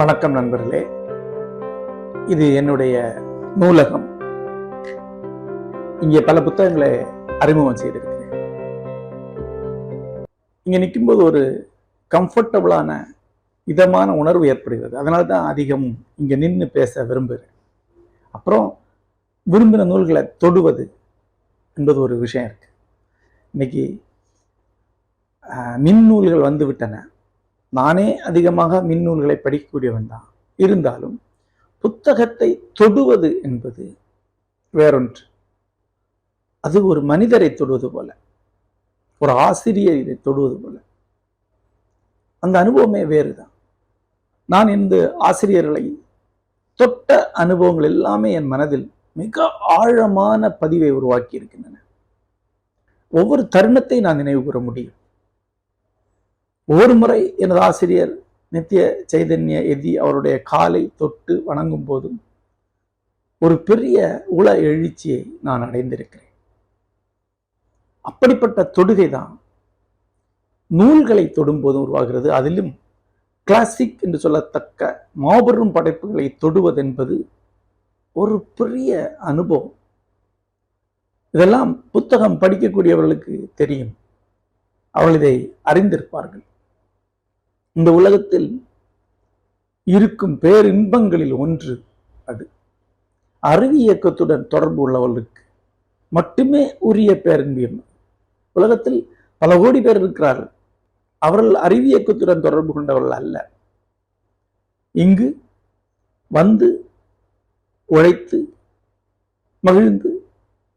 வணக்கம் நண்பர்களே. இது என்னுடைய நூலகம். இங்கே பல புத்தகங்களை அறிமுகம் செய்திருக்கிறேன். இங்கே நிற்கும்போது ஒரு கம்ஃபர்டபுளான இதமான உணர்வு ஏற்படுகிறது. அதனால தான் அதிகம் இங்கே நின்று பேச விரும்புகிறேன். அப்புறம் விரும்பின நூல்களை தொடுவது என்பது ஒரு விஷயம் இருக்குது இன்னைக்கு மின் நூல்கள் வந்து விட்டன. நானே அதிகமாக மின்னூல்களை படிக்கக்கூடியவன் தான். இருந்தாலும் புத்தகத்தை தொடுவது என்பது வேறொன்று. அது ஒரு மனிதரை தொடுவது போல ஒரு ஆசிரியரை தொடுவது போல. அந்த அனுபவமே வேறு தான் நான் இந்த ஆசிரியர்களை தொட்ட அனுபவங்கள் எல்லாமே என் மனதில் மிக ஆழமான பதிவை உருவாக்கி இருக்கின்றன ஒவ்வொரு தருணத்தை நான் நினைவு கூற முடியும். ஒரு முறை எனது ஆசிரியர் நித்திய சைதன்ய எதி அவருடைய காலை தொட்டு வணங்கும் போதும் ஒரு பெரிய உள எழுச்சியை நான் அடைந்திருக்கிறேன். அப்படிப்பட்ட தொடுகை தான் நூல்களை தொடும்போதும் உருவாகிறது. அதிலும் கிளாசிக் என்று சொல்லத்தக்க மாபெரும் படைப்புகளை தொடுவதென்பது ஒரு பெரிய அனுபவம். இதெல்லாம் புத்தகம் படிக்கக்கூடியவர்களுக்கு தெரியும். அவள் இதை அறிந்திருப்பார்கள். இந்த உலகத்தில் இருக்கும் பேரின்பங்களில் ஒன்று அது. அறிவு இயக்கத்துடன் தொடர்பு உள்ளவர்களுக்கு மட்டுமே உரிய பேரின்பியம் உலகத்தில் பல கோடி பேர் இருக்கிறார்கள். அவர்கள் அறிவு இயக்கத்துடன் தொடர்பு கொண்டவர்கள் அல்ல. இங்கு வந்து உழைத்து மகிழ்ந்து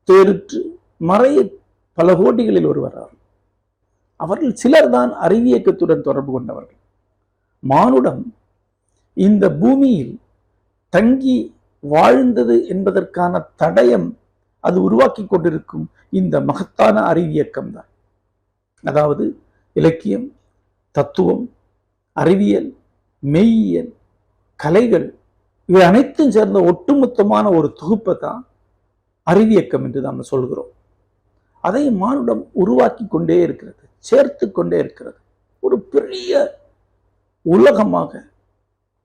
தேறுற்று மறைய பல கோடிகளில் ஒருவர் அவர்கள் சிலர் தான் அறிவியக்கத்துடன் தொடர்பு கொண்டவர்கள். மானுடம் இந்த பூமியில் தங்கி வாழ்ந்தது என்பதற்கான தடயம் அது உருவாக்கி கொண்டிருக்கும் இந்த மகத்தான அறிவியக்கம் தான். அதாவது இலக்கியம் தத்துவம் அறிவியல் மெய்யியல் கலைகள் இவை அனைத்தும் சேர்ந்த ஒட்டுமொத்தமான ஒரு தொகுப்பை தான் அறிவியக்கம் என்று நாம் சொல்கிறோம். அதை மானுடம் உருவாக்கி கொண்டே இருக்கிறது சேர்த்து கொண்டே இருக்கிறது. ஒரு பெரிய உலகமாக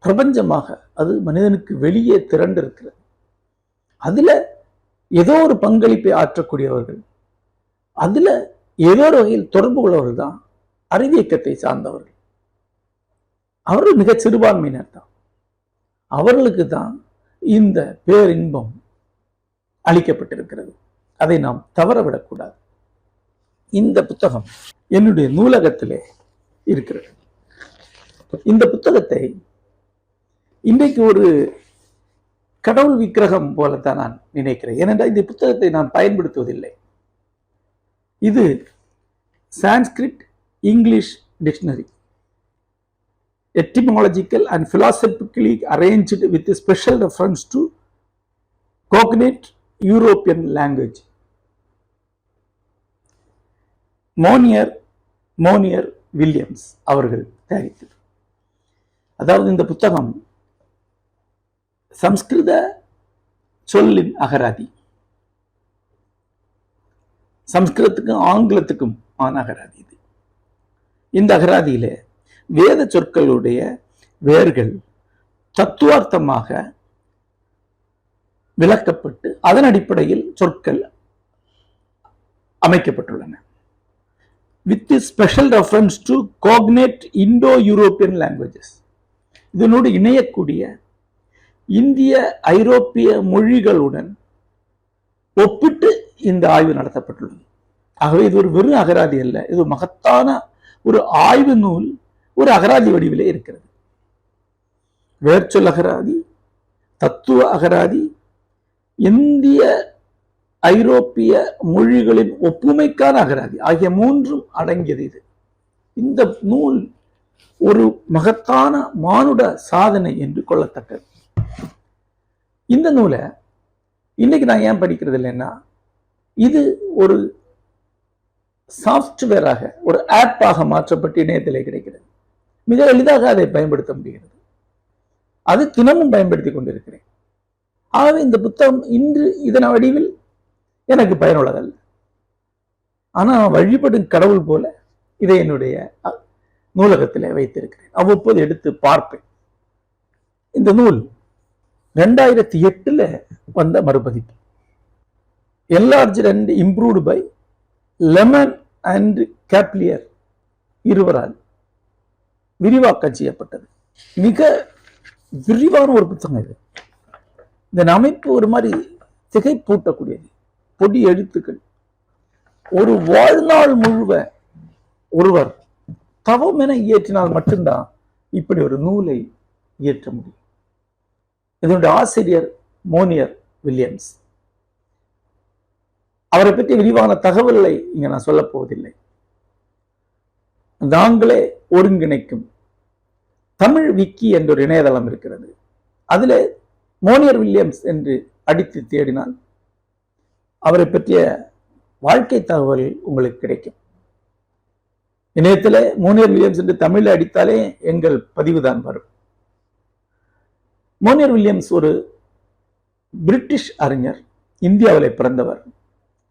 பிரபஞ்சமாக அது மனிதனுக்கு வெளியே திரண்டு இருக்கிறது அதுல ஏதோ ஒரு பங்களிப்பை ஆற்றக்கூடியவர்கள் அதுல ஏதோ ஒரு வகையில் தொடர்பு கொள்ளவர்கள் தான் அறிவியக்கத்தை சார்ந்தவர்கள். அவர்கள் மிக சிறுபான்மையினர் தான். அவர்களுக்கு தான் இந்த பேரின்பம் அளிக்கப்பட்டிருக்கிறது. அதை நாம் தவறவிடக்கூடாது. இந்த புத்தகம் என்னுடைய நூலகத்திலே இருக்கிறது. இந்த புத்தகத்தை இன்றைக்கு ஒரு கடவுள் விக்கிரகம் போலத்தான் நான் நினைக்கிறேன். ஏனென்றால் இந்த புத்தகத்தை நான் பயன்படுத்துவதில்லை. இது Sanskrit English dictionary. Etymological and philosophically arrange with special reference to to European language Monier Monier Williams அவர்கள் தயாரித்தது. அதாவது இந்த புத்தகம் சம்ஸ்கிருத சொல்லின் அகராதி. சம்ஸ்கிருதத்துக்கும் ஆங்கிலத்துக்கும் ஆன அகராதி இது. இந்த அகராதியில வேத சொற்களுடைய வேர்கள் தத்துவார்த்தமாக விளக்கப்பட்டு அதன் அடிப்படையில் சொற்கள் அமைக்கப்பட்டுள்ளன. With special reference to cognate Indo European languages இதனோடு இணையக்கூடிய இந்திய ஐரோப்பிய மொழிகளுடன் ஒப்பிட்டு இந்த ஆய்வு நடத்தப்பட்டுள்ளது. ஆகவே இது ஒரு வெறும் அகராதி அல்ல இது மகத்தான ஒரு ஆய்வு நூல் ஒரு அகராதி வடிவிலே இருக்கிறது. வேர்ச்சொல் அகராதி தத்துவ அகராதி இந்திய ஐரோப்பிய மொழிகளின் ஒப்புமைக்கான அகராதி ஆகிய மூன்றும் அடங்கியது இது. இந்த நூல் ஒரு மகத்தான மானுட சாதனை என்று கொள்ளத்தக்கது. இந்த நூலை இன்னைக்கு நான் ஏன் படிக்கிறது இல்லைன்னா இது ஒரு சாஃப்ட்வேராக ஒரு ஆப்பாக மாற்றப்பட்டு இணையத்திலே கிடைக்கிறது. மிக எளிதாக அதை பயன்படுத்த முடிகிறது. அது தினமும் பயன்படுத்தி கொண்டிருக்கிறேன். ஆகவே இந்த புத்தகம் இன்று இதன் வடிவில் எனக்கு பயனுள்ளதல்ல. ஆனா வழிபடும் கடவுள் போல இதை என்னுடைய நூலகத்தில் வைத்திருக்கிறேன். அவ்வப்போது எடுத்து பார்ப்பேன். இந்த நூல் ரெண்டாயிரத்தி எட்டுல வந்த மறுபதிப்பு. Enlarge and improved by Leumann and Cappeller இருவரால் விரிவாக்கம் செய்யப்பட்டது. மிக விரிவான ஒரு புத்தகம் இது. இதன் அமைப்பு ஒரு மாதிரி திகைப்பூட்டக்கூடியது பொடி எழுத்துக்கள். ஒரு வாழ்நாள் முழுவ ஒருவர் தவம் என இயற்றினால் மட்டும்தான் இப்படி ஒரு நூலை இயற்ற முடியும். இதனுடைய ஆசிரியர் மோனியர் வில்லியம்ஸ். அவரை பற்றி விரிவான தகவல்களை இங்க நான் சொல்லப் போவதில்லை. நாங்களே ஒருங்கிணைக்கும் தமிழ் விக்கி என்ற ஒரு இணையதளம் இருக்கிறது. அதில் மோனியர் வில்லியம்ஸ் என்று அடித்து தேடினால் அவரை பற்றிய வாழ்க்கை தகவல் உங்களுக்கு கிடைக்கும். இணையத்தில் மோனியர் வில்லியம்ஸ் என்று தமிழில் அடித்தாலே எங்கள் பதிவு தான் வரும். மோனியர் வில்லியம்ஸ் ஒரு பிரிட்டிஷ் அறிஞர் இந்தியாவிலே பிறந்தவர்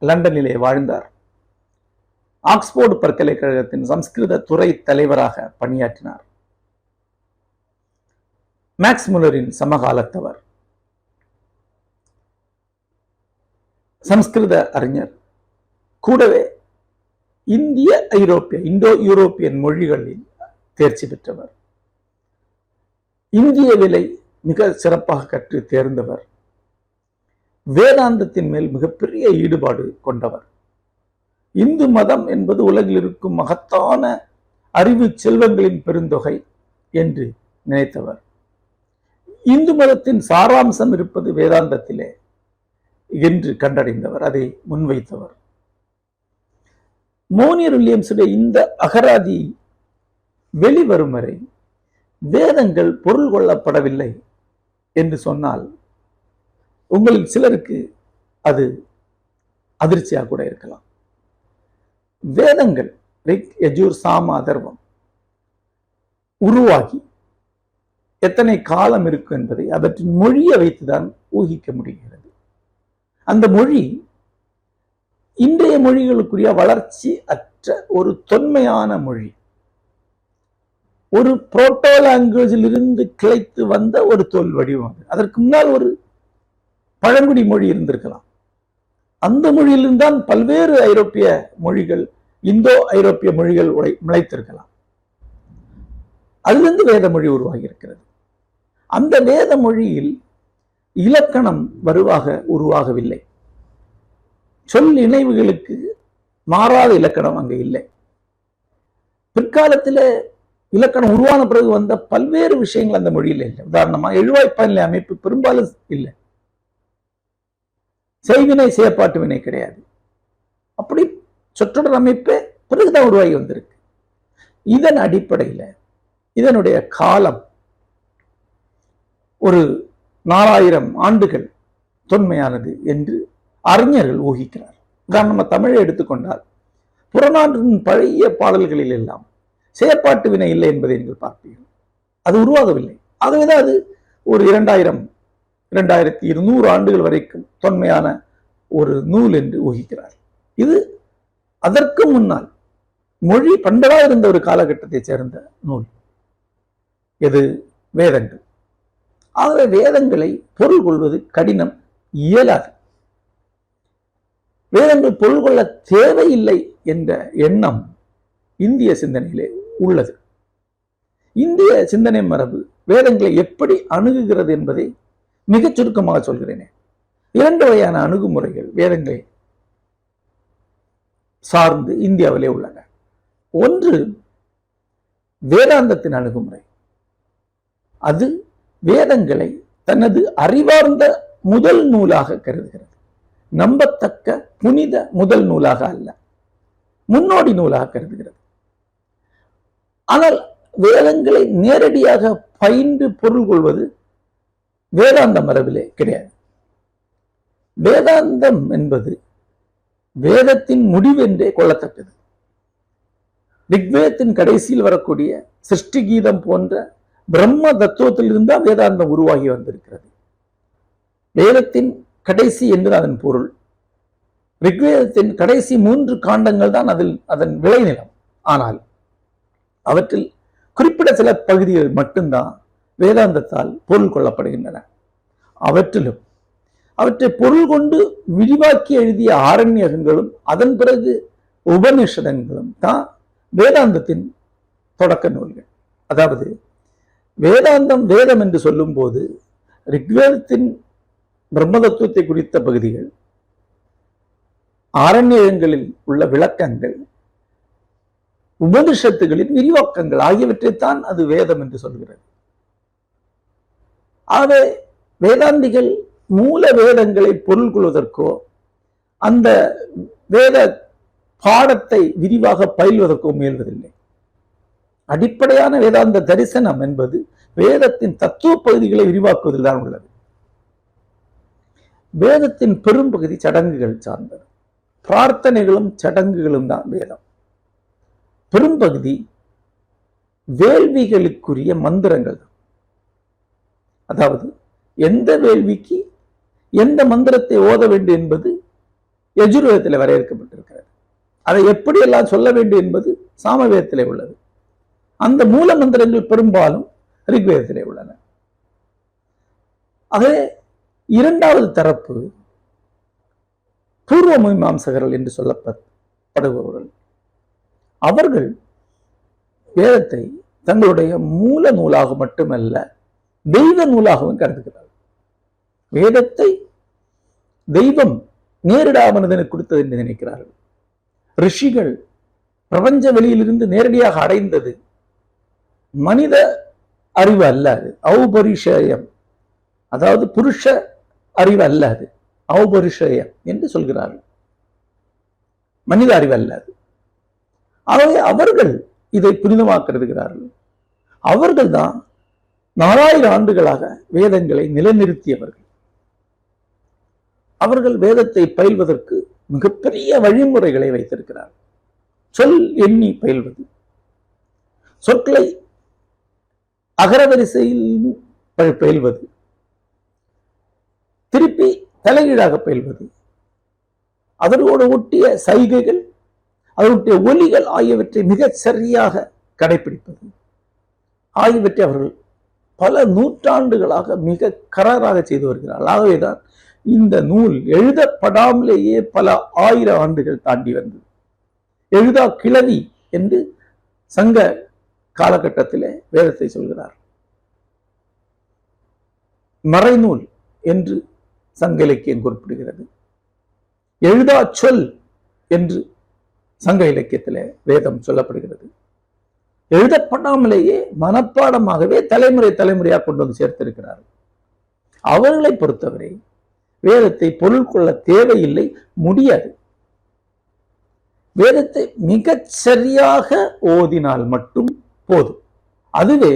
லண்டனிலே வாழ்ந்தார். ஆக்ஸ்போர்டு பல்கலைக்கழகத்தின் சம்ஸ்கிருத துறை தலைவராக பணியாற்றினார். மேக்ஸ் முலரின் சமகாலத்தவர். சம்ஸ்கிருத அறிஞர். கூடவே இந்திய ஐரோப்பிய இந்தோ யூரோப்பியன் மொழிகளில் தேர்ச்சி பெற்றவர். இந்திய விலை மிக சிறப்பாக கற்று தேர்ந்தவர். வேதாந்தத்தின் மேல் மிகப்பெரிய ஈடுபாடு கொண்டவர். இந்து மதம் என்பது உலகில் இருக்கும் மகத்தான அறிவு செல்வங்களின் பெருந்தொகை என்று நினைத்தவர். இந்து மதத்தின் சாராம்சம் இருப்பது வேதாந்தத்திலே என்று கண்டடைந்தவர் அதை முன்வைத்தவர். மோனியர் வில்லியம்ஸுடைய இந்த அகராதி வெளிவரும் வரை வேதங்கள் பொருள் கொள்ளப்படவில்லை என்று சொன்னால் உங்களில் சிலருக்கு அது அதிர்ச்சியாக கூட இருக்கலாம். வேதங்கள் ரிக் யஜூர் சாம அதர்வம் உருவாகி எத்தனை காலம் இருக்கும் என்பதை அவற்றின் மொழியை வைத்துதான் ஊகிக்க முடிகிறது. அந்த மொழி இன்றைய மொழிகளுக்குரிய வளர்ச்சி அற்ற ஒரு தொன்மையான மொழி. ஒரு புரோட்டோ லாங்குவேஜிலிருந்து கிளைத்து வந்த ஒரு தொல் வடிவம் அது. அதற்கு முன்னால் ஒரு பழங்குடி மொழி இருந்திருக்கலாம். அந்த மொழியிலிருந்தான் பல்வேறு ஐரோப்பிய மொழிகள் இந்தோ ஐரோப்பிய மொழிகள் உடை முளைத்திருக்கலாம். அதிலிருந்து வேத மொழி உருவாகி இருக்கிறது அந்த வேத மொழியில் இலக்கணம் வருவாக உருவாகவில்லை. சொல் இணைவுகளுக்கு மாறாத இலக்கணம் அங்கே இல்லை. பிற்காலத்தில் இலக்கணம் உருவான பிறகு வந்த பல்வேறு விஷயங்கள் அந்த மொழியில் இல்லை. உதாரணமாக எழுவாய்ப்பாநிலை அமைப்பு பெரும்பாலும் இல்லை. செய்வினை செயற்பாட்டு வினை கிடையாது. அப்படி சொற்றொடர் அமைப்பே பிறகுதான் உருவாகி வந்திருக்கு. இதன் அடிப்படையில் இதனுடைய காலம் ஒரு நாலாயிரம் ஆண்டுகள் தொன்மையானது என்று அறிஞர்கள் ஊகிக்கிறார். நம்ம தமிழை எடுத்துக்கொண்டால் புறநாட்டின் பழைய பாடல்களில் எல்லாம் செயற்பாட்டு வினை இல்லை என்பதை நீங்கள் பார்ப்பீர்கள். அது உருவாகவில்லை. ஆகவேதான் அது ஒரு இரண்டாயிரம் இரண்டாயிரத்தி இருநூறு ஆண்டுகள் வரைக்கும் தொன்மையான ஒரு நூல் என்று ஊகிக்கிறார். இது அதற்கு முன்னால் மொழி பண்டரா இருந்த ஒரு காலகட்டத்தை சேர்ந்த நூல். எது? வேதங்கள். ஆகவே வேதங்களை பொருள் கொள்வது கடினம் இயலாது. வேதங்கள் பொருள் கொள்ள தேவையில்லை என்ற எண்ணம் இந்திய சிந்தனையிலே உள்ளது. இந்திய சிந்தனை மரபு வேதங்களை எப்படி அணுகுகிறது என்பதை மிகச் சுருக்கமாக சொல்கிறேனே. இரண்டு வகையான அணுகுமுறைகள் வேதங்களை சார்ந்து இந்தியாவிலே உள்ளன. ஒன்று வேதாந்தத்தின் அணுகுமுறை. அது வேதங்களை தனது அறிவார்ந்த முதல் நூலாக கருதுகிறது. நம்பத்தக்க புனித முதல் நூலாக அல்ல. முன்னோடி நூலாக கருதுகிறது. ஆனால் வேதங்களை நேரடியாக பயின்று பொருள் கொள்வது வேதாந்த மரபிலே கிடையாது. வேதாந்தம் என்பது வேதத்தின் முடிவென்றே கொள்ளத்தக்கது. ரிக்வேதத்தின் கடைசியில் வரக்கூடிய சிருஷ்டி கீதம் போன்ற பிரம்ம தத்துவத்திலிருந்து வேதாந்தம் உருவாகி வந்திருக்கிறது. வேதத்தின் கடைசி என்று அதன் பொருள். ரிக்வேதத்தின் கடைசி மூன்று காண்டங்கள் தான் அதில் அதன் விளைநிலம். ஆனால் அவற்றில் குறிப்பிட சில பகுதிகள் மட்டும்தான் வேதாந்தத்தால் பொருள் கொள்ளப்படுகின்றன. அவற்றிலும் அவற்றை பொருள் கொண்டு விரிவாக்கி எழுதிய ஆரண்யகங்களும் அதன் பிறகு உபநிஷதங்களும் தான் வேதாந்தத்தின் தொடக்க நூல்கள். அதாவது வேதாந்தம் வேதம் என்று சொல்லும்போது ரிக்வேதத்தின் பிரம்மதத்துவத்தை குறித்த பகுதிகள் ஆரண்யங்களில் உள்ள விளக்கங்கள் உபனிஷத்துகளின் விரிவாக்கங்கள் ஆகியவற்றைத்தான் அது வேதம் என்று சொல்கிறது. ஆகவே வேதாந்திகள் மூல வேதங்களை பொருள் கொள்வதற்கோ அந்த வேத பாடத்தை விரிவாக பயில்வதற்கோ முயல்வதில்லை. அடிப்படையான வேதாந்த தரிசனம் என்பது வேதத்தின் தத்துவ பகுதிகளை விரிவாக்குவதில் தான் உள்ளது. வேதத்தின் பெரும்பகுதி சடங்குகள் சார்ந்தது. பிரார்த்தனைகளும் சடங்குகளும் தான் வேதம். பெரும்பகுதி வேள்விகளுக்குரிய மந்திரங்கள். தான் அதாவது எந்த வேள்விக்கு எந்த மந்திரத்தை ஓத வேண்டும் என்பது யஜுர்வேதத்தில் வரையறுக்கப்பட்டிருக்கிறது. அதை எப்படியெல்லாம் சொல்ல வேண்டும் என்பது சாமவேதத்திலே உள்ளது. அந்த மூல மந்திரங்கள் பெரும்பாலும் ரிக்வேதத்திலே உள்ளன. ஆகவே இரண்டாவது தரப்பு பூர்வ மீமாம்சகர்கள் என்று சொல்லப்படுபவர்கள் அவர்கள் வேதத்தை தங்களுடைய மூல நூலாக மட்டுமல்ல தெய்வ நூலாகவும் கருதுகிறார்கள். வேதத்தை தெய்வம் நேரிடா மனிதனுக்கு கொடுத்தது என்று நினைக்கிறார்கள். ரிஷிகள் பிரபஞ்ச வெளியிலிருந்து நேரடியாக அடைந்தது. மனித அறிவு அல்ல அது. ஔபரிஷயம். அதாவது புருஷ அறிவு அல்ல அது அவபரிஷயம் என்று சொல்கிறார்கள். மனித அறிவு அல்ல அது ஆகவே அவர்கள் இதை புனிதமாக்கிறதுகிறார்கள். அவர்கள் தான் நாலாயிரம் ஆண்டுகளாக வேதங்களை நிலைநிறுத்தியவர்கள். அவர்கள் வேதத்தை பயில்வதற்கு மிகப்பெரிய வழிமுறைகளை வைத்திருக்கிறார். சொல் எண்ணி பயில்வது. சொற்களை அகரவரிசையில் பயில்வது. தலைகீழாக பயில்வது. அதனோடு ஒட்டிய சைகைகள் அதனுடைய ஒலிகள் ஆகியவற்றை மிகச் சரியாக கடைபிடிப்பது ஆகியவற்றை அவர்கள் பல நூற்றாண்டுகளாக மிக கராராக செய்து வருகிறார்கள் ஆகவேதான் இந்த நூல் எழுதப்படாமலேயே பல ஆயிரம் ஆண்டுகள் தாண்டி வந்தது. எழுதா கிளவி என்று சங்க காலகட்டத்திலே வேதத்தை சொல்கிறார். மறைநூல் என்று சங்க இலக்கியம் குறிப்பிடுகிறது. எழுதா சொல் என்று சங்க இலக்கியத்தில் வேதம் சொல்லப்படுகிறது. எழுதப்படாமலேயே மனப்பாடமாகவே தலைமுறை தலைமுறையாக கொண்டு வந்து சேர்த்திருக்கிறார்கள். அவர்களை பொறுத்தவரை வேதத்தை பொருள் கொள்ள தேவையில்லை முடியாது. வேதத்தை மிகச் சரியாக ஓதினால் மட்டும் போதும். அதுவே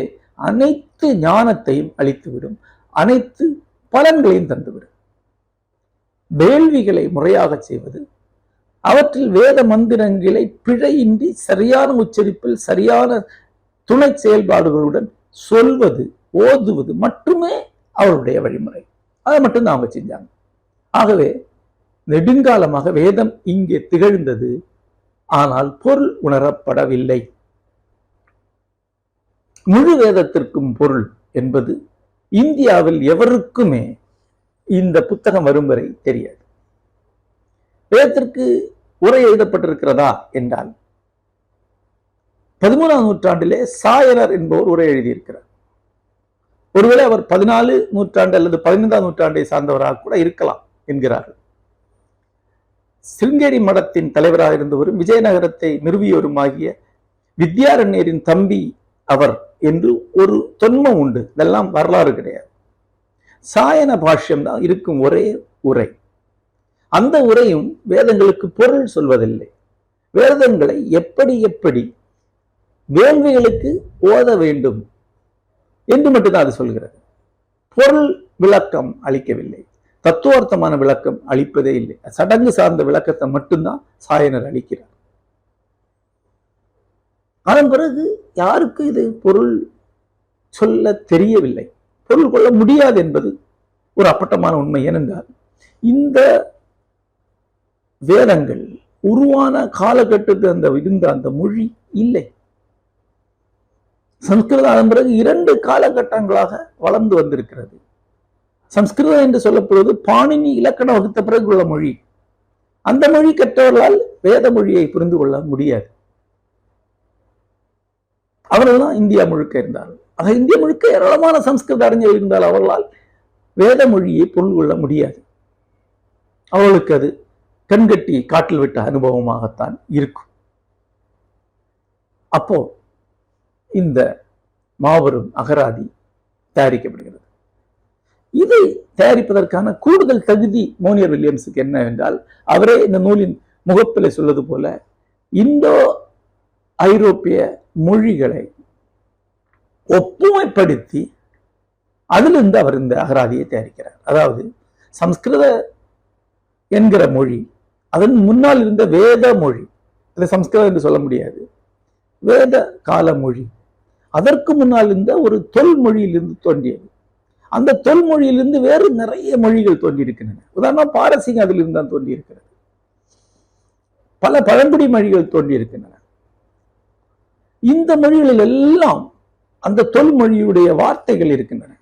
அனைத்து ஞானத்தையும் அளித்துவிடும் அனைத்து பலன்களையும் தந்துவிடும். வேள்விகளை முறையாக செய்வது அவற்றில் வேத மந்திரங்களை பிழையின்றி சரியான உச்சரிப்பில் சரியான துணை செயல்பாடுகளுடன் சொல்வது ஓதுவது மட்டுமே அவருடைய வழிமுறை. அதை மட்டும்தான் அவங்க செஞ்சாங்க. ஆகவே நெடுங்காலமாக வேதம் இங்கே திகழ்ந்தது. ஆனால் பொருள் உணரப்படவில்லை. முழு வேதத்திற்கும் பொருள் என்பது இந்தியாவில் எவருக்குமே இந்த புத்தகம் வரும் வரை தெரியாது. வேதத்திற்கு உரை எழுதப்பட்டிருக்கிறதா என்றால் பதிமூணாம் நூற்றாண்டிலே சாயனர் என்பவர் உரை எழுதியிருக்கிறார். ஒருவேளை அவர் பதினாலு நூற்றாண்டு அல்லது பதினைந்தாம் நூற்றாண்டை சார்ந்தவராக கூட இருக்கலாம் என்கிறார்கள். சிருங்கேரி மடத்தின் தலைவராக இருந்தவரும் விஜயநகரத்தை நிறுவியவருமாகிய வித்யாரண்யரின் தம்பி அவர் என்று ஒரு தொன்மம் உண்டு. இதெல்லாம் வரலாறு கிடையாது. சாயன பாஷ்யம் தான் இருக்கும் ஒரே உரை. அந்த உரையும் வேதங்களுக்கு பொருள் சொல்வதில்லை. வேதங்களை எப்படி எப்படி வேள்விகளுக்கு ஓத வேண்டும் என்று மட்டும்தான் அது சொல்கிறது. பொருள் விளக்கம் அளிக்கவில்லை. தத்துவார்த்தமான விளக்கம் அளிப்பதே இல்லை. சடங்கு சார்ந்த விளக்கத்தை மட்டும்தான் சாயனர் அளிக்கிறார். அதன் பிறகு யாருக்கு இது பொருள் சொல்ல தெரியவில்லை? பொருள் கொள்ள முடியாது என்பது ஒரு அப்பட்டமான உண்மை. ஏனென்றால் இந்த வேதங்கள் உருவான காலகட்டத்தில் அந்த இருந்த அந்த மொழி இல்லை. சம்ஸ்கிருதம் அதன் பிறகு இரண்டு காலகட்டங்களாக வளர்ந்து வந்திருக்கிறது. சம்ஸ்கிருதம் என்று சொல்லப்படுவது பாணினி இலக்கணம் வகுத்த பிறகு உள்ள மொழி. அந்த மொழி கற்றவர்களால் வேத மொழியை புரிந்து கொள்ள முடியாது. அவர்கள் தான் இந்தியா முழுக்க இருந்தார்கள். ஆக இந்திய முழுக்க ஏராளமான சம்ஸ்கிருத அறிஞர்கள் இருந்தால் அவர்களால் வேத மொழியை பொருள் கொள்ள முடியாது. அவர்களுக்கு அது கண்கட்டி காட்டில் விட்ட அனுபவமாகத்தான் இருக்கும். அப்போ இந்த மாபெரும் அகராதி தயாரிக்கப்படுகிறது. இதை தயாரிப்பதற்கான கூடுதல் தகுதி மோனியர் வில்லியம்ஸுக்கு என்ன என்றால் அவரே இந்த நூலின் முகப்பில் சொல்வது போல இந்தோ ஐரோப்பிய மொழிகளை ஒப்புமைப்படுத்தி அதிலிருந்து அவர் இந்த அகராதியை தயாரிக்கிறார். அதாவது சம்ஸ்கிருத என்கிற மொழி அதன் முன்னால் இருந்த வேத மொழி அதை சம்ஸ்கிருதம் என்று சொல்ல முடியாது வேத கால மொழி அதற்கு முன்னால் இருந்த ஒரு தொல் மொழியிலிருந்து தோன்றியது. அந்த தொல்மொழியிலிருந்து வேறு நிறைய மொழிகள் தோன்றியிருக்கின்றன. உதாரணம் பாரசீகம் அதிலிருந்து தான் தோன்றியிருக்கிறது. பல பழங்குடி மொழிகள் தோன்றியிருக்கின்றன. இந்த மொழிகளில் எல்லாம் அந்த தொல்மொழியுடைய வார்த்தைகள் இருக்கின்றன.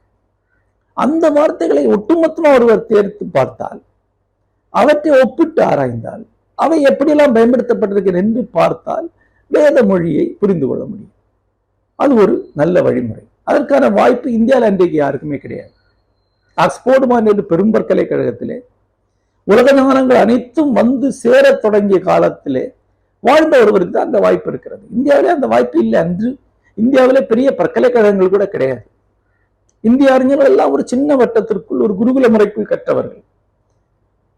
அந்த வார்த்தைகளை ஒட்டுமொத்தமாக ஒருவர் தேர்த்து பார்த்தால் அவற்றை ஒப்பிட்டு ஆராய்ந்தால் அவை எப்படியெல்லாம் பயன்படுத்தப்பட்டிருக்கிறது என்று பார்த்தால் வேத மொழியை புரிந்து கொள்ள முடியும். அது ஒரு நல்ல வழிமுறை. அதற்கான வாய்ப்பு இந்தியாவில் அன்றைக்கு யாருக்குமே கிடையாது. ஆக்ஸ்போர்டு மாநில பெரும் பல்கலைக்கழகத்திலே உலக நகரங்கள் அனைத்தும் வந்து சேரத் தொடங்கிய காலத்திலே வாழ்ந்த ஒருவருக்கு தான் அந்த வாய்ப்பு இருக்கிறது. இந்தியாவிலே அந்த வாய்ப்பு இல்லை அன்று இந்தியாவிலே பெரிய பல்கலைக்கழகங்கள் கூட கிடையாது. இந்திய அறிஞர்கள் எல்லாம் ஒரு சின்ன வட்டத்திற்குள் ஒரு குருகுல முறைக்குள் கற்றவர்கள்.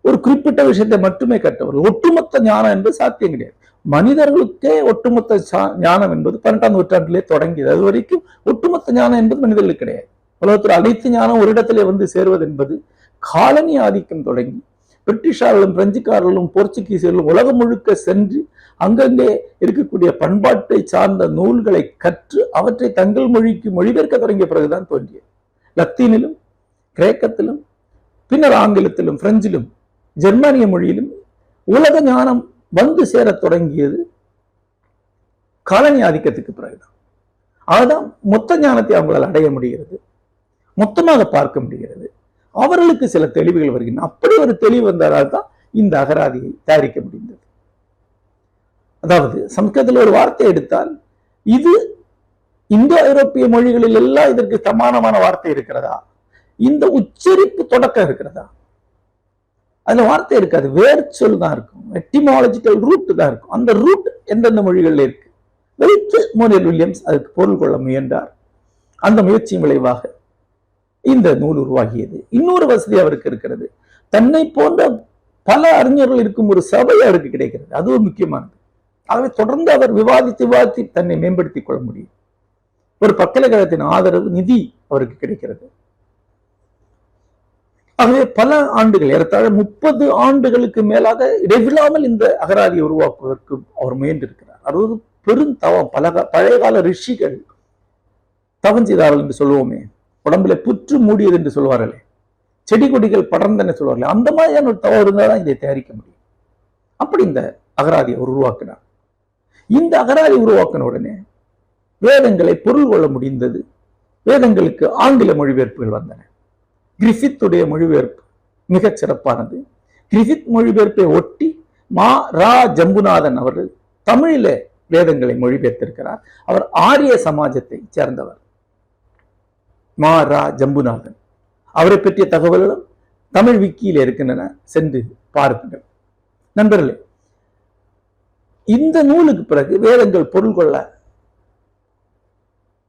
ஒரு குறிப்பிட்ட விஷயத்தை மட்டுமே கற்றவர்கள். ஒட்டுமொத்த ஞானம் என்பது சாத்தியம் கிடையாது. மனிதர்களுக்கே ஒட்டுமொத்த சா- ஞானம் என்பது பன்னெண்டாம் நூற்றாண்டிலே தொடங்கியது. அது வரைக்கும் ஒட்டுமொத்த ஞானம் என்பது மனிதர்களுக்கு கிடையாது. உலகத்தில் அனைத்து ஞானம் ஒரு இடத்திலே வந்து சேருவது என்பது காலனி ஆதிக்கம் தொடங்கி பிரிட்டிஷாரர்களும் பிரெஞ்சுக்காரர்களும் போர்ச்சுகீசியர்களும் உலகம் முழுக்க சென்று அங்கங்கே இருக்கக்கூடிய பண்பாட்டை சார்ந்த நூல்களை கற்று அவற்றை தங்கள் மொழிக்கு மொழிபெயர்க்க தொடங்கிய பிறகுதான் தோன்றியது. லத்தீனிலும் கிரேக்கத்திலும் பின்னர் ஆங்கிலத்திலும் பிரெஞ்சிலும் ஜெர்மானிய மொழியிலும் உலக ஞானம் வந்து சேரத் தொடங்கியது காலனி ஆதிக்கத்துக்கு பிறகுதான். அதுதான் மொத்த ஞானத்தை அவங்களால் அடைய முடிகிறது மொத்தமாக பார்க்க முடிகிறது. அவர்களுக்கு சில தெளிவுகள் வருகின்றன. அப்படி ஒரு தெளிவு வந்ததால் தான் இந்த அகராதியை தயாரிக்க முடிந்தது. அதாவது சம்ஸ்கிருதத்தில் ஒரு வார்த்தை எடுத்தால் இது இந்தோ ஐரோப்பிய மொழிகளில் எல்லாம் இதற்கு சமானமான வார்த்தை இருக்கிறதா? இந்த உச்சரிப்பு தொடக்கம் இருக்கிறதா? அதுல வார்த்தை இருக்காது. வேர் சொல் தான் இருக்கும். எட்டிமாலஜிக்கல் ரூட் தான் இருக்கும். அந்த ரூட் எந்தெந்த மொழிகள்ல இருக்கு? வைத்து மோனியல் வில்லியம்ஸ் அதுக்கு பொருள் கொள்ள முயன்றார். அந்த முயற்சியின் விளைவாக இந்த நூல் உருவாகியது. இன்னொரு வசதி அவருக்கு இருக்கிறது. தன்னை போன்ற பல அறிஞர்கள் இருக்கும் ஒரு சபை அவருக்கு கிடைக்கிறது. அது ஒரு முக்கியமானது. ஆகவே தொடர்ந்து அவர் விவாதித்து விவாதித்து தன்னை மேம்படுத்திக் கொள்ள முடியும். ஒரு பல்கலைக்கழகத்தின் ஆதரவு நிதி அவருக்கு கிடைக்கிறது. ஆகவே பல ஆண்டுகள் ஏறத்தாழ முப்பது ஆண்டுகளுக்கு மேலாக இடைவிடாமல் இந்த அகராதியை உருவாக்குவதற்கு அவர் முயன்றிருக்கிறார். அது ஒரு பெரும் தவம் பல பழைய கால ரிஷிகள் தவம் செய்தார்கள் என்று சொல்லுவோமே உடம்புல புற்று மூடியது என்று சொல்வார்களே செடி கொடிகள் படர்ந்தன சொல்வார்களே அந்த மாதிரியான ஒரு தவம் இருந்தால் தான் இதை தயாரிக்க முடியும். அப்படி இந்த அகராதியை அவர் உருவாக்கினார். இந்த அகராதி உருவாக்கின உடனே வேதங்களை பொருள் கொள்ள முடிந்தது. வேதங்களுக்கு ஆங்கில மொழிபெயர்ப்புகள் வந்தன. கிரிஃபித்துடைய மொழிபெயர்ப்பு மிகச் சிறப்பானது. கிரிஃபித் மொழிபெயர்ப்பை ஒட்டி மா ரா ஜம்புநாதன் அவர்கள் தமிழில வேதங்களை மொழிபெயர்த்திருக்கிறார். அவர் ஆரிய சமாஜத்தை சேர்ந்தவர். மா ரா ஜம்புநாதன். அவரை பற்றிய தகவல்களும் தமிழ் விக்கியில் இருக்கின்றன. சென்று பாருங்கள் நண்பர்களே இந்த நூலுக்கு பிறகு வேதங்கள் பொருள் கொள்ள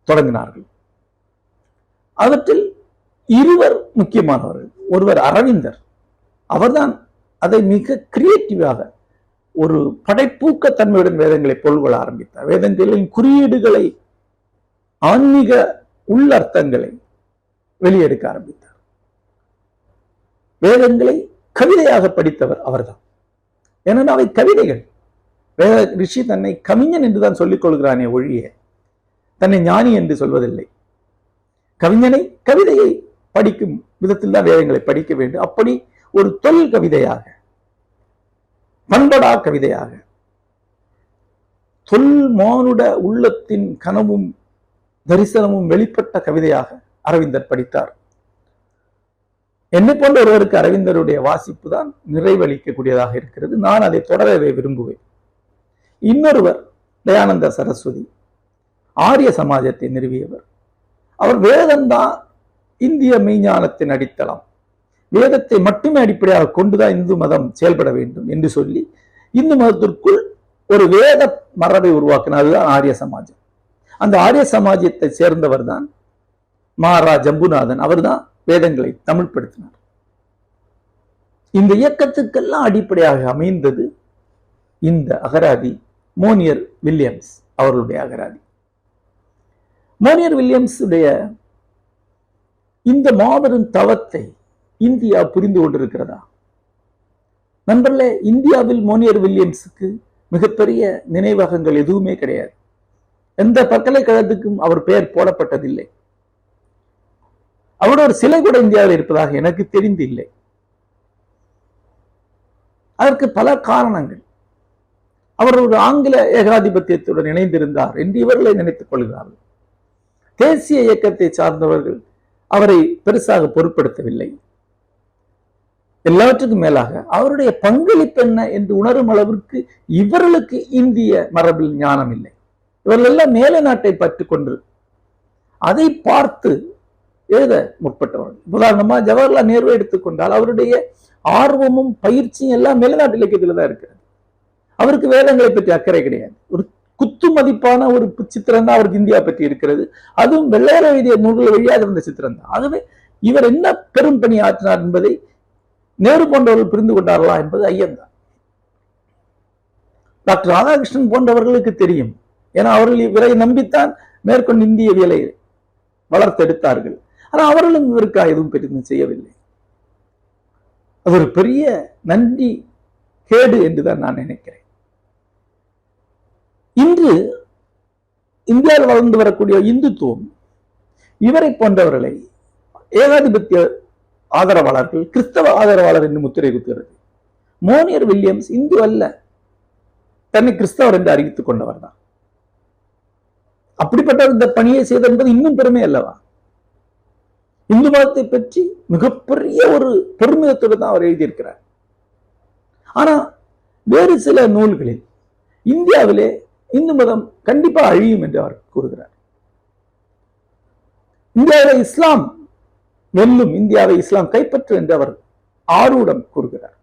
தொடங்கினார்கள். அவற்றில் இருவர் முக்கியமானவர்கள் ஒருவர் அரவிந்தர். அவர்தான் அதை மிக கிரியேட்டிவாக ஒரு படைப்பூக்க தன்மையுடன் வேதங்களை பொருள் கொள்ள ஆரம்பித்தார். வேதங்களின் குறியீடுகளை ஆன்மீக உள்ளர்த்தங்களை வெளியெடுக்க ஆரம்பித்தார். வேதங்களை கவிதையாக படித்தவர் அவர்தான். ஏனென்றால் அவை கவிதைகள். வேத ரிஷி தன்னை கவிஞன் என்றுதான் சொல்லிக் கொள்கிறானே ஒழிய தன்னை ஞானி என்று சொல்வதில்லை. கவிஞனை கவிதையை படிக்கும் விதத்தில் தான் வேதங்களை படிக்க வேண்டும். அப்படி ஒரு தொல் கவிதையாக பண்படா கவிதையாக தொல் மானுட உள்ளத்தின் கனவும் தரிசனமும் வெளிப்பட்ட கவிதையாக அரவிந்தர் படித்தார். என்னை போன்ற ஒருவருக்கு அரவிந்தருடைய வாசிப்பு தான் நிறைவளிக்கக்கூடியதாக இருக்கிறது. நான் அதை தொடரவே விரும்புவேன். இன்னொருவர் தயானந்த சரஸ்வதி ஆரிய சமாஜத்தை நிறுவியவர். அவர் வேதம்தான் இந்திய மெய்ஞானத்தின் அடித்தளம். வேதத்தை மட்டுமே அடிப்படையாக கொண்டுதான் இந்து மதம் செயல்பட வேண்டும் என்று சொல்லி இந்து மதத்திற்குள் ஒரு வேத மரபை உருவாக்கினார். அதுதான் ஆரிய சமாஜம். அந்த ஆரிய சமாஜத்தை சேர்ந்தவர் தான் மாரா ஜம்புநாதன். அவர்தான் வேதங்களை தமிழ்படுத்தினார். இந்த இயக்கத்துக்கெல்லாம் அடிப்படையாக அமைந்தது இந்த அகராதி மோனியர் வில்லியம்ஸ் அவர்களுடைய அகராதி. மோனியர் வில்லியம்ஸ் உடைய இந்த மாபெரும் தவத்தை இந்தியா புரிந்து கொண்டிருக்கிறதா? நண்பர்களே இந்தியாவில் மோனியர் வில்லியம்ஸுக்கு மிகப்பெரிய நினைவகங்கள் எதுவுமே கிடையாது. எந்த பல்கலைக்கழகத்துக்கும் அவர் பெயர் போடப்பட்டதில்லை. அவரோட ஒரு சிலை கூட இந்தியாவில் இருப்பதாக எனக்கு தெரிந்து இல்லை. அதற்கு பல காரணங்கள். அவர் ஒரு ஆங்கில ஏகாதிபத்தியத்துடன் இணைந்திருந்தார் என்று இவர்களை நினைத்துக் கொள்கிறார்கள். தேசிய இயக்கத்தை சார்ந்தவர்கள் அவரை பெருசாக பொருட்படுத்தவில்லை. எல்லாவற்றுக்கும் மேலாக அவருடைய பங்களிப்பு என்ன என்று உணரும் அளவிற்கு இவர்களுக்கு இந்திய மரபில் ஞானம் இல்லை இவர்கள் எல்லாம் மேல நாட்டை பற்றி கொண்டு அதை பார்த்து எழுத முற்பட்டவர்கள். உதாரணமா ஜவஹர்லால் நேரு எடுத்துக்கொண்டால் அவருடைய ஆர்வமும் பயிற்சியும் எல்லாம் மேல்நாட்டு இலக்கியத்தில் தான் இருக்கிறது. அவருக்கு வேதங்களை பற்றி அக்கறை கிடையாது. ஒரு குத்து மதிப்பான ஒரு சித்திரம் தான் அவருக்கு இந்தியா பற்றி இருக்கிறது. அதுவும் வெள்ளையர வைத்திய நூல்கள் வழியாக இருந்த சித்திரம் தான். ஆகவே இவர் என்ன பெரும் பணி ஆற்றினார் என்பதை நேரு போன்றவர்கள் புரிந்து கொண்டார்களா என்பது ஐயம்தான். டாக்டர் ராதாகிருஷ்ணன் போன்றவர்களுக்கு தெரியும். ஏன்னா அவர்கள் இவரை நம்பித்தான் மேற்கொண்டு இந்தியவியலை வளர்த்தெடுத்தார்கள். ஆனால் அவர்களும் இவருக்காக எதுவும் பெரிதும் செய்யவில்லை. அது ஒரு பெரிய நன்றி கேடு என்றுதான் நான் நினைக்கிறேன். இன்று இந்தியாவில் வளர்ந்து வரக்கூடிய இந்துத்துவம் இவரை போன்றவர்களை ஏகாதிபத்திய ஆதரவாளர்கள் கிறிஸ்தவ ஆதரவாளர் என்று முத்திரை குத்துகிறது மோனியர் வில்லியம்ஸ் இந்து அல்ல தன்னை கிறிஸ்தவர் என்று அறிவித்துக் கொண்டவர் தான். அப்படிப்பட்ட இந்த பணியை செய்த என்பது இன்னும் பெருமை அல்லவா? இந்து மதத்தை பற்றி மிகப்பெரிய ஒரு பெருமிதத்தோடு தான் அவர் எழுதியிருக்கிறார். ஆனா வேறு சில நூல்களில் இந்தியாவிலே இந்து மதம் கண்டிப்பா அழியும் என்று அவர் கூறுகிறார். இந்தியாவை இஸ்லாம் வெல்லும் இந்தியாவை இஸ்லாம் கைப்பற்றும் என்று அவர் ஆரூடம் கூறுகிறார்.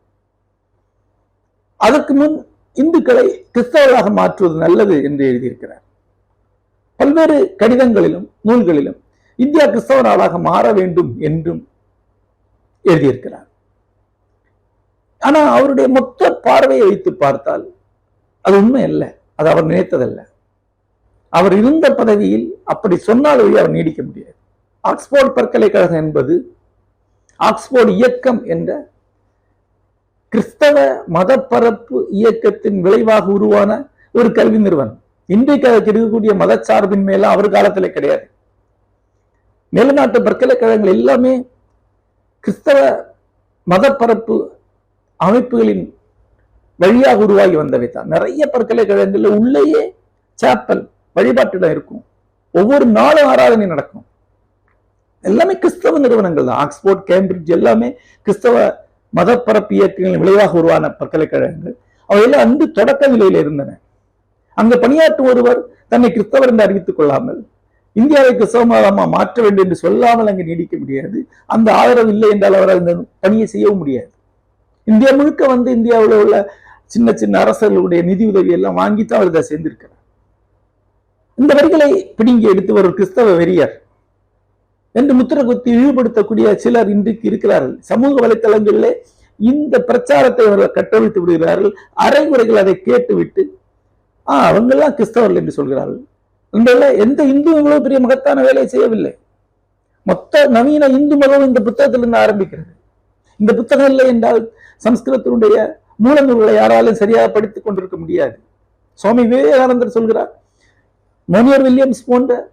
அதற்கு முன் இந்துக்களை கிறிஸ்தவர்களாக மாற்றுவது நல்லது என்று எழுதியிருக்கிறார். பல்வேறு கடிதங்களிலும் நூல்களிலும் இந்தியா கிறிஸ்தவ நாடாக மாற வேண்டும் என்றும் எழுதியிருக்கிறார். ஆனா அவருடைய மொத்த பார்வையை வைத்து பார்த்தால் அது உண்மை அல்ல அது அவர் நினைத்ததல்ல. அவர் இருந்த பதவியில் அப்படி சொன்னால் அவர் நீடிக்க முடியாது. ஆக்ஸ்போர்ட் பல்கலைக்கழகம் என்பது ஆக்ஸ்போர்ட் இயக்கம் என்ற கிறிஸ்தவ மதப்பரப்பு இயக்கத்தின் விளைவாக உருவான ஒரு கல்வி நிறுவனம். இன்றைக்கு அதற்கு இருக்கக்கூடிய மதச்சார்பின் மேல அவர் காலத்துல கிடையாது. மேல்நாட்டு பல்கலைக்கழகங்கள் எல்லாமே கிறிஸ்தவ மதப்பரப்பு அமைப்புகளின் வழியாக உருவாகி வந்தவை தான். நிறைய பற்கலைக்கழகங்கள்ல உள்ளேயே சாப்பல் வழிபாட்டிடம் இருக்கும். ஒவ்வொரு நாளும் ஆராதனை நடக்கும். எல்லாமே கிறிஸ்தவ நிறுவனங்கள் தான். ஆக்ஸ்போர்ட் கேம்பிரிட்ஜ் எல்லாமே கிறிஸ்தவ மதப்பரப்பு இயக்கங்களின் விளைவாக உருவான பல்கலைக்கழகங்கள் அவையெல்லாம் அன்று தொடக்க நிலையில் இருந்தன. அங்கு பணியாற்றும் ஒருவர் தன்னை கிறிஸ்தவர் என்று அறிவித்துக் கொள்ளாமல் இந்தியாவை கிறிஸ்தவமா மாற்ற வேண்டும் என்று சொல்லாமல் அங்கு நீடிக்க முடியாது. அந்த ஆதரவு இல்லை என்றால் அவர் அந்த பணியை செய்யவும் முடியாது. இந்தியா முழுக்க வந்து இந்தியாவில் உள்ள சின்ன சின்ன அரசர்களுடைய நிதி உதவி எல்லாம் வாங்கித்தான் அவர் இதை சேர்ந்திருக்கிறார் இந்த வரிகளை பிடுங்கி எடுத்து ஒரு கிறிஸ்தவ வெறியர் என்று முத்திர குத்தி இழிவுபடுத்தக்கூடிய சிலர் இன்றைக்கு இருக்கிறார்கள். சமூக வலைத்தளங்களிலே இந்த பிரச்சாரத்தை அவர்கள் கட்டவிழ்த்து விடுகிறார்கள். அரைகுறைகள் அதை கேட்டுவிட்டு ஆஹ் அவங்கெல்லாம் கிறிஸ்தவர்கள் என்று சொல்கிறார்கள். இந்த எந்த இந்து இவ்வளவு பெரிய மகத்தான வேலையை செய்யவில்லை. மொத்த நவீன இந்து மதம் இந்த புத்தகத்திலிருந்து ஆரம்பிக்கிறது. இந்த புத்தகம் இல்லை என்றால் சம்ஸ்கிருதத்தினுடைய மூலநூல்களை யாராலும் சரியாக படித்துக் கொண்டிருக்க முடியாது. சுவாமி விவேகானந்தர் சொல்கிறார் மோனியர் வில்லியம்ஸ் போன்ற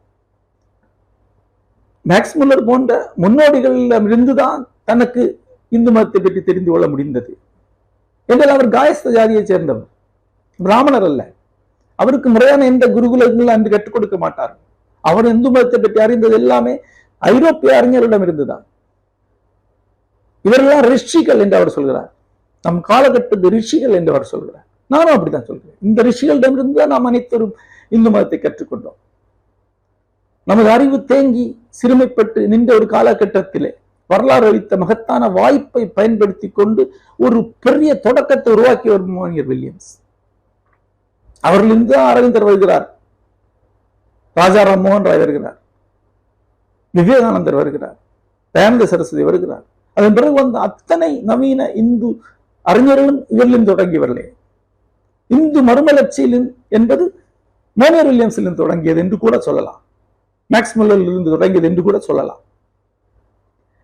மேக்ஸ் முல்லர் போன்ற முன்னோடிகளிடம் இருந்துதான் தனக்கு இந்து மதத்தை பற்றி தெரிந்து கொள்ள முடிந்தது. என்றால் அவர் காயஸ்த ஜாதியை சேர்ந்தவர். பிராமணர் அல்ல. அவருக்கு முறையான எந்த குருகுலங்கள் அன்று கற்றுக் கொடுக்க மாட்டார். அவர் இந்து மதத்தை பற்றி அறிந்தது எல்லாமே ஐரோப்பிய அறிஞர்களிடம் இருந்துதான். இவரெல்லாம் ரிஷிகள் என்று அவர் சொல்கிறார். நம் காலகட்டத்து ரிஷிகள் என்று அவர் சொல்கிறார் நானும் அப்படித்தான் சொல்கிறேன் இந்த ரிஷிகளிடமிருந்து தான் நாம் அனைத்தரும் இந்து மதத்தை கற்றுக்கொண்டோம். நமது அறிவு தேங்கி சிறுமைப்பட்டு நின்ற ஒரு காலகட்டத்திலே வரலாறு அளித்த மகத்தான வாய்ப்பை பயன்படுத்தி கொண்டு ஒரு பெரிய தொடக்கத்தை உருவாக்கியவர் மோனியர் வில்லியம்ஸ். அவர்களிருந்து அரவிந்தர் வருகிறார். ராஜா ராம்மோகன் ராய் வருகிறார். விவேகானந்தர் வருகிறார். தயானந்த சரஸ்வதி வருகிறார். அதன் பிறகு வந்த அத்தனை நவீன இந்து அறிஞர்களும் இவர்களின் தொடங்கியவர்களே இந்து மறுமலர்ச்சியிலும் என்பது மோனியர் வில்லியம்ஸிலும் தொடங்கியது என்று கூட சொல்லலாம். மேக்ஸ் இருந்து தொடங்கியது என்று கூட சொல்லலாம்.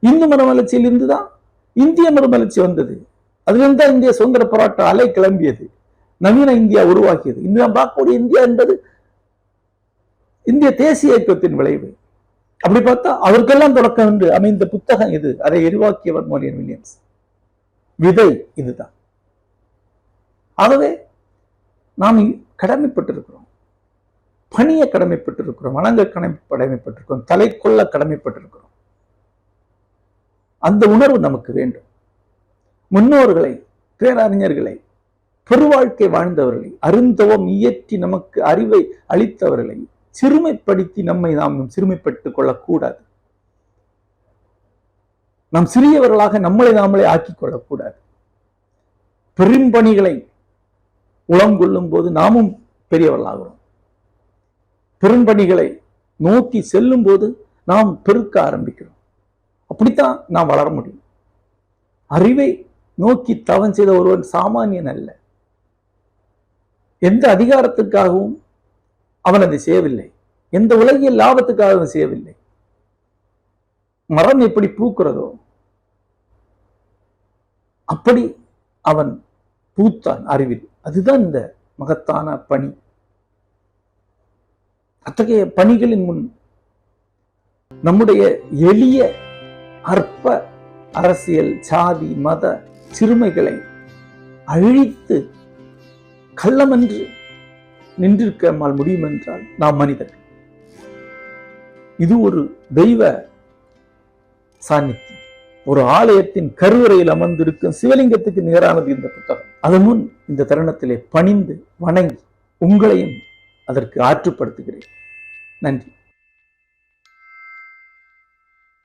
இந்து மறுமலர்ச்சியிலிருந்து இருந்துதான் இந்திய மறுமலர்ச்சி வந்தது. அதிலிருந்து தான் இந்திய சுதந்திர போராட்ட அலை கிளம்பியது. நவீன இந்தியா உருவாக்கியது இன்று நாம் பார்க்கக்கூடிய இந்தியா என்பது இந்திய தேசிய இயக்கத்தின் விளைவு. அப்படி பார்த்தா அவருக்கெல்லாம் தொடக்கம் என்று அமைந்த புத்தகம் இது. அதை எரிவாக்கியவர் மோனியன் வில்லியம்ஸ். விதை இதுதான். ஆகவே நாம் கடமைப்பட்டிருக்கிறோம். பணிய கடமைப்பட்டிருக்கிறோம். வணங்க கடமை கடமைப்பட்டிருக்கிறோம். தலை கொள்ள கடமைப்பட்டிருக்கிறோம். அந்த உணர்வு நமக்கு வேண்டும். முன்னோர்களை பேரறிஞர்களை பெருவாழ்க்கை வாழ்ந்தவர்களை அருந்தவம் இயற்றி நமக்கு அறிவை அளித்தவர்களை சிறுமைப்படுத்தி நம்மை நாம் சிறுமைப்பட்டுக் கொள்ளக்கூடாது. நாம் சிறியவர்களாக நம்மளை நாமளே ஆக்கிக் கொள்ளக்கூடாது பெரும்பணிகளை உளம் கொள்ளும் போது நாமும் பெரியவர்களாகிறோம். பெரும்பணிகளை நோக்கி செல்லும் போது நாம் பெருக்க ஆரம்பிக்கிறோம். அப்படித்தான் நாம் வளர முடியும். அறிவை நோக்கி தவம் செய்த ஒருவன் சாமானியன் அல்ல. எந்த அதிகாரத்துக்காகவும் அவன் அதை செய்யவில்லை. எந்த உலகிய லாபத்துக்காகவும் செய்யவில்லை. மரம் எப்படி பூக்கிறதோ அப்படி அவன் பூத்தான் அறிவில் அதுதான் இந்த மகத்தான பணி. அத்தகைய பணிகளின் முன் நம்முடைய எளிய அற்ப அரசியல் சாதி மத சிறுமைகளை அழித்து கள்ளமென்று நின்றிருக்க நம்மால் முடியும் என்றால் நாம் மனிதர்கள். இது ஒரு தெய்வ சாநித்தியம். ஒரு ஆலயத்தின் கருவறையில் அமர்ந்திருக்கும் சிவலிங்கத்துக்கு நிகரானது இந்த புத்தகம். அது முன் இந்த தருணத்திலே பணிந்து வணங்கி உங்களையும் அதற்கு ஆற்றுப்படுத்துகிறேன். நன்றி.